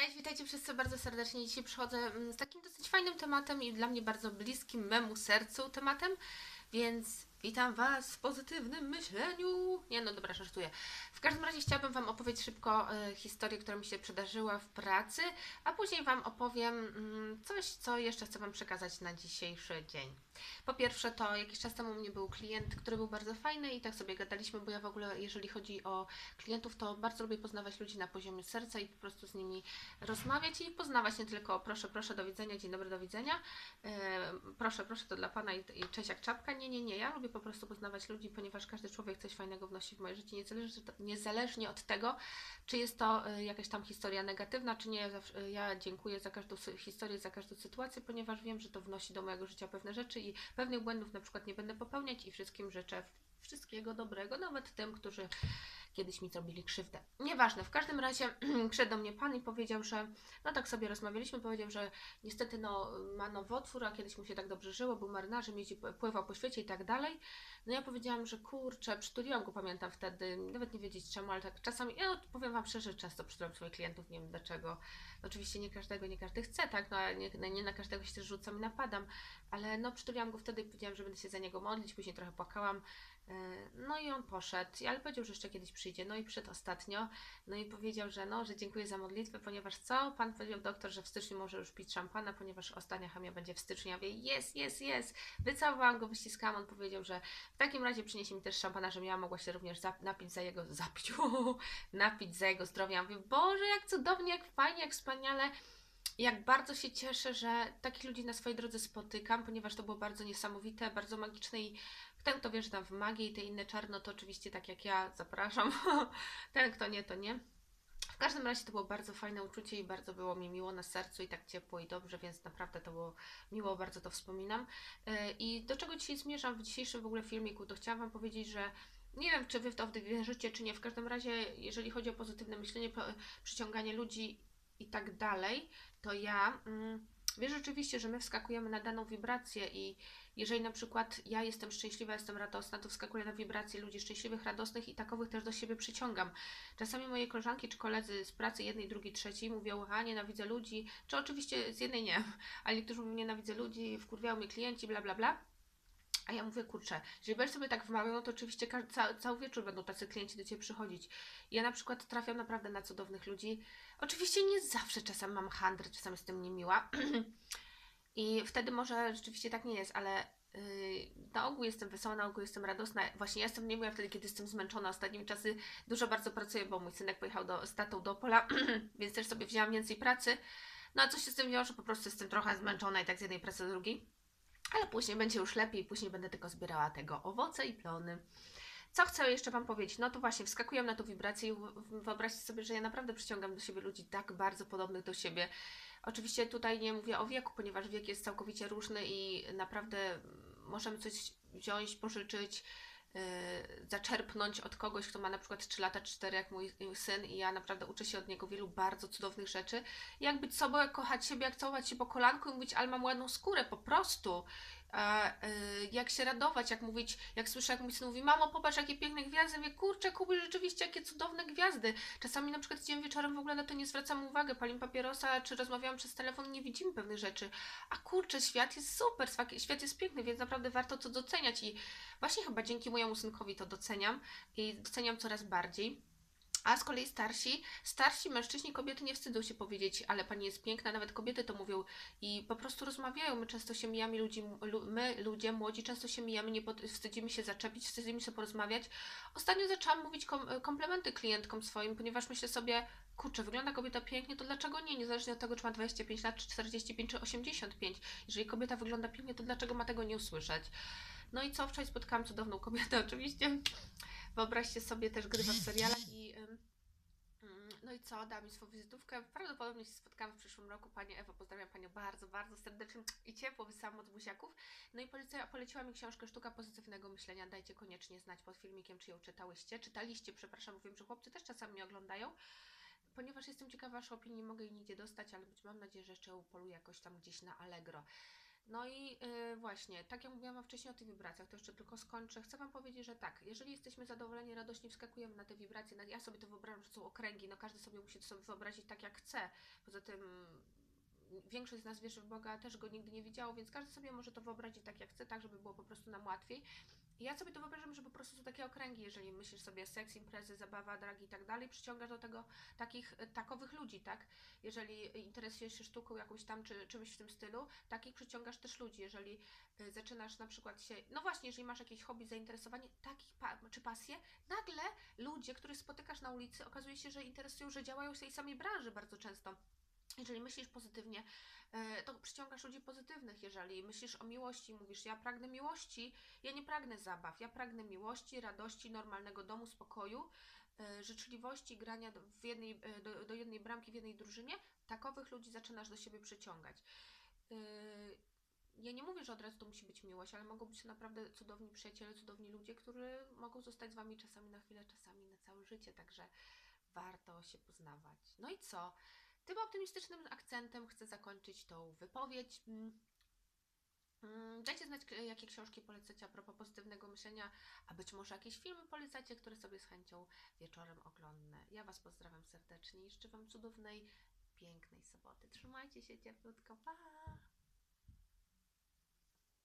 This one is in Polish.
Cześć, witajcie wszyscy bardzo serdecznie. Dzisiaj przychodzę mm, z takim dosyć fajnym tematem i dla mnie bardzo bliskim memu sercu tematem, więc witam Was w pozytywnym myśleniu. Nie no, dobra, żartuję. W każdym razie chciałabym Wam opowiedzieć szybko e, historię, która mi się przydarzyła w pracy, a później Wam opowiem mm, coś, co jeszcze chcę Wam przekazać na dzisiejszy dzień. Po pierwsze, to jakiś czas temu u mnie był klient, który był bardzo fajny i tak sobie gadaliśmy, bo ja w ogóle, jeżeli chodzi o klientów, to bardzo lubię poznawać ludzi na poziomie serca i po prostu z nimi rozmawiać i poznawać nie tylko proszę, proszę, do widzenia, dzień dobry, do widzenia, e, proszę, proszę, to dla Pana i, i cześć jak czapka. Nie, nie, nie, ja lubię po prostu poznawać ludzi, ponieważ każdy człowiek coś fajnego wnosi w moje życie, niezależnie, od tego, czy jest to e, jakaś tam historia negatywna, czy nie. E, ja dziękuję za każdą historię, za każdą sytuację, ponieważ wiem, że to wnosi do mojego życia pewne rzeczy i pewnych błędów na przykład nie będę popełniać i wszystkim życzę wszystkiego dobrego, nawet tym, którzy kiedyś mi zrobili krzywdę. Nieważne, w każdym razie przyszedł do mnie pan i powiedział, że no tak sobie rozmawialiśmy, powiedział, że niestety no, ma nowotwór, a kiedyś mu się tak dobrze żyło, był marynarzem, pływał po świecie i tak dalej. No ja powiedziałam, że kurczę, przytuliłam go, pamiętam wtedy, nawet nie wiedzieć czemu, ale tak czasami, ja powiem Wam szczerze, często przytulam swoich klientów, nie wiem dlaczego. Oczywiście nie każdego, nie każdy chce, tak, no ale nie, nie na każdego się też rzucam i napadam, ale no przytuliłam go wtedy i powiedziałam, że będę się za niego modlić, później trochę płakałam, no i on poszedł, ale powiedział, że jeszcze kiedyś przyjdzie. No i przyszedł ostatnio. No i powiedział, że no, że dziękuję za modlitwę, ponieważ co? Pan powiedział doktor, że w styczniu może już pić szampana, ponieważ ostatnia chemia będzie w styczniu. Ja mówię, jest, jest, jest. Wycałowałam go, wyściskałam. On powiedział, że w takim razie przyniesie mi też szampana, żebym ja mogła się również napić za jego, zapić, napić za jego zdrowie. Ja mówię, Boże, jak cudownie, jak fajnie, jak wspaniale jak bardzo się cieszę, że takich ludzi na swojej drodze spotykam, ponieważ to było bardzo niesamowite, bardzo magiczne i ten, kto wierzy tam w magię i te inne czarno, to oczywiście tak jak ja zapraszam. ten, kto nie, to nie. W każdym razie to było bardzo fajne uczucie i bardzo było mi miło na sercu i tak ciepło i dobrze, więc naprawdę to było miło, bardzo to wspominam. Yy, I do czego dzisiaj zmierzam w dzisiejszym w ogóle filmiku, to chciałam Wam powiedzieć, że nie wiem, czy Wy w to wierzycie, czy nie. W każdym razie, jeżeli chodzi o pozytywne myślenie, przyciąganie ludzi i tak dalej, to ja mm, wierzę rzeczywiście, że my wskakujemy na daną wibrację i jeżeli na przykład ja jestem szczęśliwa, jestem radosna, to wskakuję na wibracje ludzi szczęśliwych, radosnych i takowych też do siebie przyciągam. Czasami moje koleżanki czy koledzy z pracy jednej, drugiej, trzeciej mówią, a nienawidzę ludzi, czy oczywiście z jednej nie, ale niektórzy mówią, nienawidzę ludzi, wkurwiają mnie klienci, bla, bla, bla. A ja mówię, kurczę, jeżeli będziesz sobie tak wmawiał, no to oczywiście ca- cały wieczór będą tacy klienci do Ciebie przychodzić. Ja na przykład trafiam naprawdę na cudownych ludzi. Oczywiście nie zawsze, czasem mam handry, czasem jestem niemiła. I wtedy może rzeczywiście tak nie jest, ale yy, na ogół jestem wesoła, na ogół jestem radosna. Właśnie ja jestem niemiła wtedy, kiedy jestem zmęczona. Ostatnimi czasy dużo bardzo pracuję, bo mój synek pojechał do, z tatą do Opola, więc też sobie wzięłam więcej pracy. No a co się z tym wiąże? Po prostu jestem trochę zmęczona i tak z jednej pracy do drugiej. Ale później będzie już lepiej, później będę tylko zbierała tego owoce i plony. Co chcę jeszcze Wam powiedzieć? No to właśnie, wskakuję na tą wibrację i wyobraźcie sobie, że ja naprawdę przyciągam do siebie ludzi tak bardzo podobnych do siebie. Oczywiście tutaj nie mówię o wieku, ponieważ wiek jest całkowicie różny i naprawdę możemy coś wziąć, pożyczyć, zaczerpnąć od kogoś, kto ma na przykład 3 lata, 4 jak mój mój syn i ja naprawdę uczę się od niego wielu bardzo cudownych rzeczy. Jak być sobą, jak kochać siebie, jak całować się po kolanku i mówić, ale mam ładną skórę, po prostu. A, y, jak się radować, jak mówić, jak słyszę, jak mój syn mówi, mamo, popatrz, jakie piękne gwiazdy, mówię, kurczę, Kuby, rzeczywiście, jakie cudowne gwiazdy. Czasami na przykład idziemy wieczorem, w ogóle na to nie zwracam uwagi, palim papierosa, czy rozmawiam przez telefon, nie widzimy pewnych rzeczy. A kurczę, świat jest super, świat jest piękny, więc naprawdę warto to doceniać i właśnie chyba dzięki mojemu synkowi to doceniam i doceniam coraz bardziej. A z kolei starsi, starsi mężczyźni, kobiety nie wstydzą się powiedzieć, ale pani jest piękna, nawet kobiety to mówią i po prostu rozmawiają. My często się mijamy, ludzi, lu, my, ludzie młodzi, często się mijamy, nie pod, wstydzimy się zaczepić, wstydzimy się porozmawiać. Ostatnio zaczęłam mówić kom, komplementy klientkom swoim, ponieważ myślę sobie, kurczę, wygląda kobieta pięknie, to dlaczego nie? Niezależnie od tego, czy ma 25 lat, czy 45, czy 85. Jeżeli kobieta wygląda pięknie, to dlaczego ma tego nie usłyszeć? No i co? Wczoraj spotkałam cudowną kobietę, oczywiście. Wyobraźcie sobie, też grywa w serialach No i co, dała mi swoją wizytówkę. Prawdopodobnie się spotkamy w przyszłym roku. Pani Ewo, pozdrawiam Panią bardzo, bardzo serdecznie i ciepło, wysyłam od buziaków. No i poleciła, poleciła mi książkę Sztuka Pozytywnego Myślenia. Dajcie koniecznie znać pod filmikiem, czy ją czytałyście. Czytaliście, przepraszam, bo wiem, że chłopcy też czasami mnie oglądają. Ponieważ jestem ciekawa Waszej opinii, mogę jej nigdzie dostać, ale być mam nadzieję, że jeszcze ją poluję jakoś tam gdzieś na Allegro. No i yy, właśnie, tak jak mówiłam wcześniej o tych wibracjach, to jeszcze tylko skończę. Chcę Wam powiedzieć, że tak, jeżeli jesteśmy zadowoleni, radośni, wskakujemy na te wibracje. Ja sobie to wyobrażam, że są okręgi, no każdy sobie musi to sobie wyobrazić tak jak chce, Poza tym większość z nas wierzy w Boga, też go nigdy nie widziało, więc każdy sobie może to wyobrazić tak jak chce, tak żeby było po prostu nam łatwiej. Ja sobie to wyobrażam, że po prostu są takie okręgi, jeżeli myślisz sobie seks, imprezy, zabawa, dragi i tak dalej, przyciągasz do tego takich, e, takowych ludzi, tak? Jeżeli interesujesz się sztuką jakąś tam, czy czymś w tym stylu, takich przyciągasz też ludzi. Jeżeli e, zaczynasz na przykład się, no właśnie, jeżeli masz jakieś hobby, zainteresowanie, takich pa- czy pasje, nagle ludzie, których spotykasz na ulicy, okazuje się, że interesują, że działają w tej samej branży bardzo często. Jeżeli myślisz pozytywnie, e, to przyciągasz ludzi pozytywnych. Jeżeli myślisz o miłości, mówisz, ja pragnę miłości, ja nie pragnę zabaw, ja pragnę miłości, radości, normalnego domu, spokoju, e, życzliwości, grania do, jednej, e, do, do jednej bramki w jednej drużynie, takowych ludzi zaczynasz do siebie przyciągać. Ja nie mówię, że od razu to musi być miłość, ale mogą być naprawdę cudowni przyjaciele, cudowni ludzie, którzy mogą zostać z Wami czasami na chwilę, czasami na całe życie, także warto się poznawać. No i co? Tym optymistycznym akcentem chcę zakończyć tą wypowiedź. Mm. Mm, Dajcie znać, jakie książki polecacie a propos pozytywnego myślenia, a być może jakieś filmy polecacie, które sobie z chęcią wieczorem oglądnę. Ja Was pozdrawiam serdecznie i życzę Wam cudownej, pięknej soboty. Trzymajcie się cieplutko. Pa!